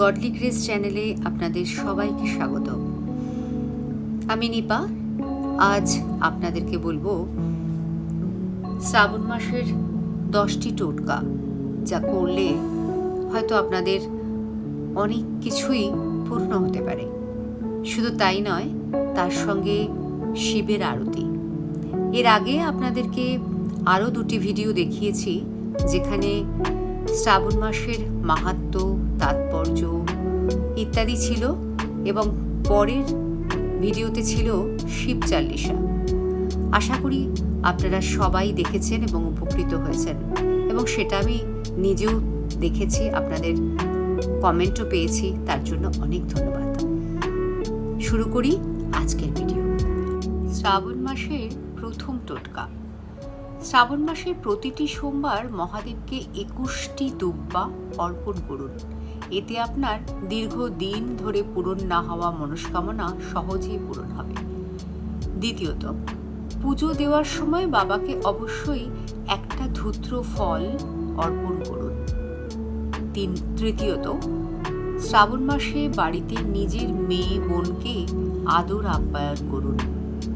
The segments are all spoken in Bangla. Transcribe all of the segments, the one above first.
গডলি গ্রেস চ্যানেলে আপনাদের সবাইকে স্বাগত। আমি নিপা, আজ আপনাদেরকে বলব শ্রাবণ মাসের দশটি টোটকা, যা করলে হয়তো আপনাদের অনেক কিছুই পূর্ণ হতে পারে। শুধু তাই নয়, তার সঙ্গে শিবের আরতি। এর আগে আপনাদেরকে আরও দুটি ভিডিও দেখিয়েছি, যেখানে শ্রাবণ মাসের মাহাত্ম, তাৎপর্য ইত্যাদি ছিল এবং পরের ভিডিওতে ছিল শিব চাল্লিশা। আশা করি আপনারা সবাই দেখেছেন এবং উপকৃত হয়েছেন এবং সেটা আমি নিজেও দেখেছি, আপনাদের কমেন্টও পেয়েছি, তার জন্য অনেক ধন্যবাদ। শুরু করি আজকের ভিডিও। শ্রাবণ মাসের প্রথম টোটকা। শ্রাবণ মাসের প্রতিটি সোমবার মহাদেবকে একুশটি দুব্বা অর্পণ করুন। এতে আপনার দীর্ঘ দিন ধরে পূরণ না হওয়া মনস্কামনা সহজেই পূরণ হবে। দ্বিতীয়ত, পুজো দেওয়ার সময় বাবাকে অবশ্যই একটা ধূত্র ফল অর্পণ করুন। তিন, তৃতীয়ত, শ্রাবণ মাসে বাড়িতে নিজের মেয়ে বোনকে আদর আপ্যায়ন করুন।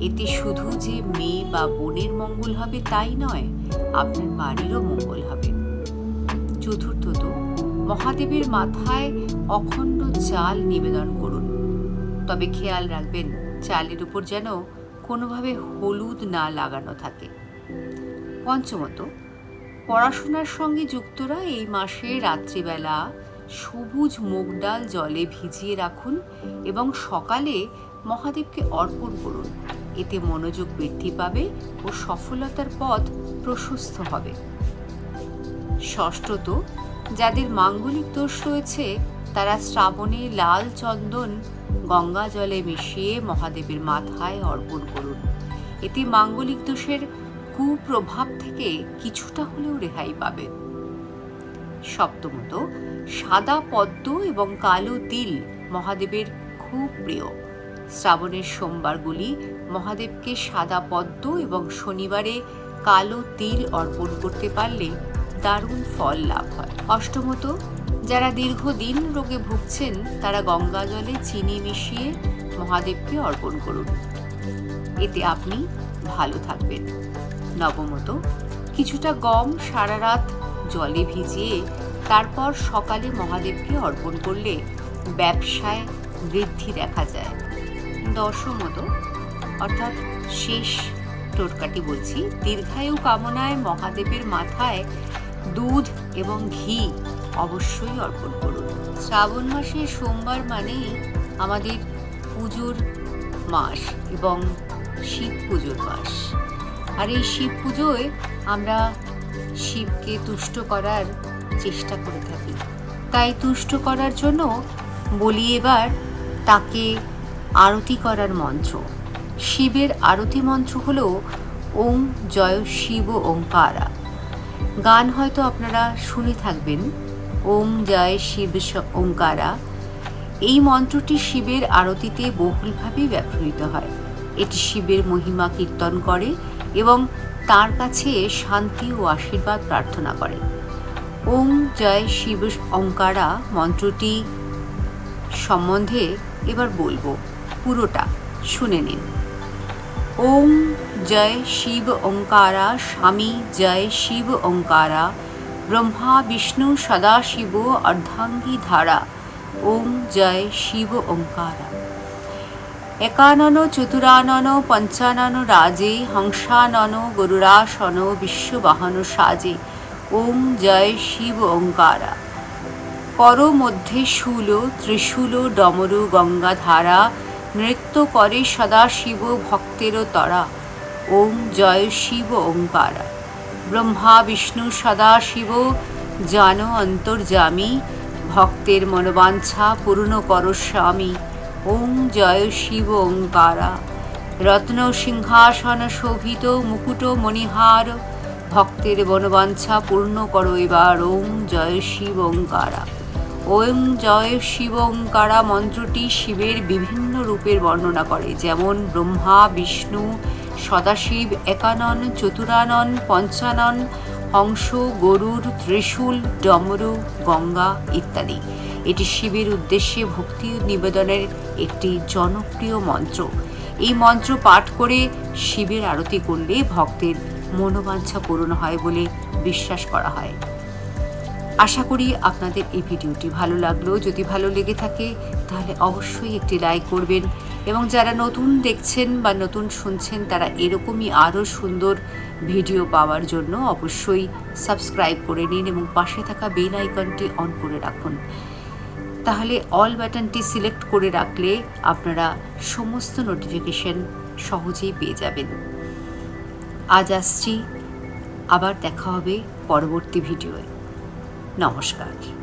এতে শুধু যে মেয়ে বা বোনের মঙ্গল হবে তাই নয়, আপনার বাড়িরও মঙ্গল হবে। চতুর্থত মহাদেবের মাথায় অখণ্ড চাল নিবেদন করুন। তবে খেয়াল রাখবেন, চালের উপর যেন কোনোভাবে হলুদ না লাগানো থাকে। পঞ্চমত, পড়াশোনার সঙ্গে যুক্তরা এই মাসে রাত্রিবেলা সবুজ মুগ ডাল জলে ভিজিয়ে রাখুন এবং সকালে মহাদেবকে অর্পণ করুন। এতে মনোযোগ বৃদ্ধি পাবে ও সফলতার পথ প্রশস্ত হবে। ষষ্ঠত, যাদের মাঙ্গলিক দোষ রয়েছে, তারা শ্রাবণে লাল চন্দন গঙ্গা জলে মিশিয়ে মহাদেবের মাথায় অর্পণ করুন। এতে মাঙ্গলিক দোষের কুপ্রভাব থেকে কিছুটা হলেও রেহাই পাবে। সপ্তমত, সাদা পদ্ম এবং কালো তিল মহাদেবের খুব প্রিয়। শ্রাবণের সোমবারগুলি মহাদেবকে সাদা পদ্ম এবং শনিবারে কালো তিল অর্পণ করতে পারলে দারুণ ফল লাভ হয়। অষ্টমত, যারা দীর্ঘদিন রোগে ভুগছেন, তারা গঙ্গা জলে চিনি মিশিয়ে মহাদেবকে অর্পণ করুন। এতে আপনি ভালো থাকবেন। নবমত, কিছুটা গম সারা রাত জলে ভিজিয়ে তারপর সকালে মহাদেবকে অর্পণ করলে ব্যবসায় বৃদ্ধি দেখা যায়। দশমত, অর্থাৎ শেষ টোটকাটি বলছি, দীর্ঘায়ু কামনায় মহাদেবের মাথায় দুধ এবং ঘি অবশ্যই অর্পণ করুন। শ্রাবণ মাসে সোমবার মানেই আমাদের পুজোর মাস এবং শিব পুজোর মাস। আর এই শিব পুজোয় আমরা শিবকে তুষ্ট করার চেষ্টা করে থাকি। তাই তুষ্ট করার জন্য বলি এবার তাকে আরতি করার মন্ত্র। শিবের আরতি মন্ত্র হল ওম জয় শিব ওঙ্কারা। গান হয়তো আপনারা শুনে থাকবেন ওম জয় শিব ওঙ্কারা। এই মন্ত্রটি শিবের আরতিতে বহুলভাবে ব্যবহৃত হয়। এটি শিবের মহিমা কীর্তন করে এবং তার কাছে শান্তি ও আশীর্বাদ প্রার্থনা করে। ওম জয় শিব অঙ্কারা মন্ত্রটি সম্বন্ধে এবার বলব। পুরোটা শুনে নিন। ওম জয় শিব ওঙ্কারা, স্বামী জয় শিব ওঙ্কারা, ব্রহ্মা, বিষ্ণু সদাশিব অর্ধাঙ্গী ধারা, ওম জয় শিব ওঙ্কারা। একানন, চতুরানন, পঞ্চানন রাজে, হংসানন গরুরাসন বিশ্ববাহন সাজে, ওম জয় শিব ওঙ্কারা। কর মধ্যে শূল, ত্রিশূল, ডমরু, গঙ্গাধারা নৃত্য করে সদা শিব ভক্তের তরা। ওম জয় শিব ওঙ্কারা। ব্রহ্মা, বিষ্ণু সদা শিব, জান অন্তর্জামী ভক্তের মনোবাঞ্ছা পূর্ণ কর স্বামী। ওম জয় শিব ওঙ্কারা। রত্ন সিংহাসন শোভিত, মুকুট মণিহার, ভক্তের বনবাঞ্ছা পূর্ণ করো এবার। ওম জয় শিব ওঙ্কারা। ওম জয় শিব ওঙ্কারা মন্ত্রটি শিবের বিভিন্ন রূপের বর্ণনা করে, যেমন ব্রহ্মা, বিষ্ণু, সদাশিব, একানন, চতুরানন, পঞ্চানন, হংস গরুর ত্রিশূল, ডমরু, গঙ্গা ইত্যাদি। এটি শিবের উদ্দেশ্যে ভক্তি নিবেদনের একটি জনপ্রিয় মন্ত্র। এই মন্ত্র পাঠ করে শিবের আরতি করলে ভক্তের মনোবাঞ্ছা পূরণ হয় বলে বিশ্বাস করা হয়। আশা করি আপনাদের এই ভিডিওটি ভালো লাগল। যদি ভালো লেগে থাকে, তাহলে অবশ্যই একটি লাইক করবেন এবং যারা নতুন দেখছেন বা নতুন শুনছেন, তারা এরকমই আরও সুন্দর ভিডিও পাওয়ার জন্য অবশ্যই সাবস্ক্রাইব করে নিন এবং পাশে থাকা বেল আইকনটি অন করে রাখুন। তাহলে অল বাটনটি সিলেক্ট করে রাখলে আপনারা সমস্ত নোটিফিকেশন সহজেই পেয়ে যাবেন। আজ আসছি, আবার দেখা হবে পরবর্তী ভিডিওয়ে। নমস্কার।